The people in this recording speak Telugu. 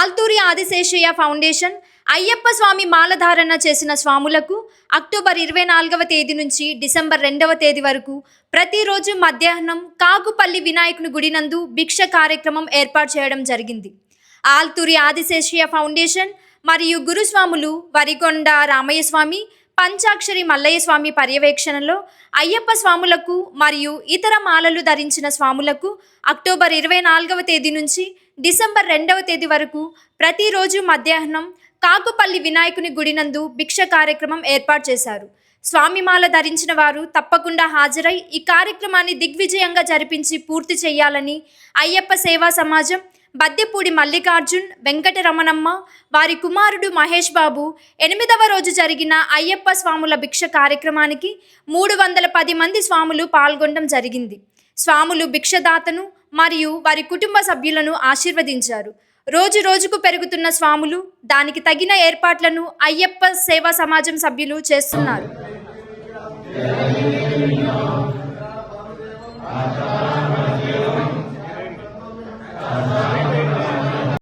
ఆల్తూరి ఆదిశేషయ్య ఫౌండేషన్ అయ్యప్ప స్వామి మాలధారణ చేసిన స్వాములకు అక్టోబర్ ఇరవై నాలుగవ తేదీ నుంచి డిసెంబర్ రెండవ తేదీ వరకు ప్రతిరోజు మధ్యాహ్నం కాకుపల్లి వినాయకుని గుడినందు భిక్ష కార్యక్రమం ఏర్పాటు చేయడం జరిగింది. ఆల్తూరి ఆదిశేషయ్య ఫౌండేషన్ మరియు గురుస్వాములు వరికొండ రామయ్య స్వామి పంచాక్షరి మల్లయ్య స్వామి పర్యవేక్షణలో అయ్యప్ప స్వాములకు మరియు ఇతర మాలలు ధరించిన స్వాములకు అక్టోబర్ ఇరవై నాలుగవ తేదీ నుంచి డిసెంబర్ రెండవ తేదీ వరకు ప్రతిరోజు మధ్యాహ్నం కాకుపల్లి వినాయకుని గుడినందు భిక్ష కార్యక్రమం ఏర్పాటు చేశారు. స్వామిమాల ధరించిన వారు తప్పకుండా హాజరై ఈ కార్యక్రమాన్ని దిగ్విజయంగా జరిపించి పూర్తి చేయాలని అయ్యప్ప సేవా సమాజం బద్దెపూడి మల్లికార్జున్ వెంకటరమణమ్మ వారి కుమారుడు మహేష్ బాబు ఎనిమిదవ రోజు జరిగిన అయ్యప్ప స్వాముల భిక్ష కార్యక్రమానికి మూడు వందల పది మంది స్వాములు పాల్గొనడం జరిగింది. స్వాములు భిక్షదాతను మరియు వారి కుటుంబ సభ్యులను ఆశీర్వదించారు. రోజు రోజుకు పెరుగుతున్న స్వాములు దానికి తగిన ఏర్పాట్లను అయ్యప్ప సేవా సమాజం సభ్యులు చేస్తున్నారు.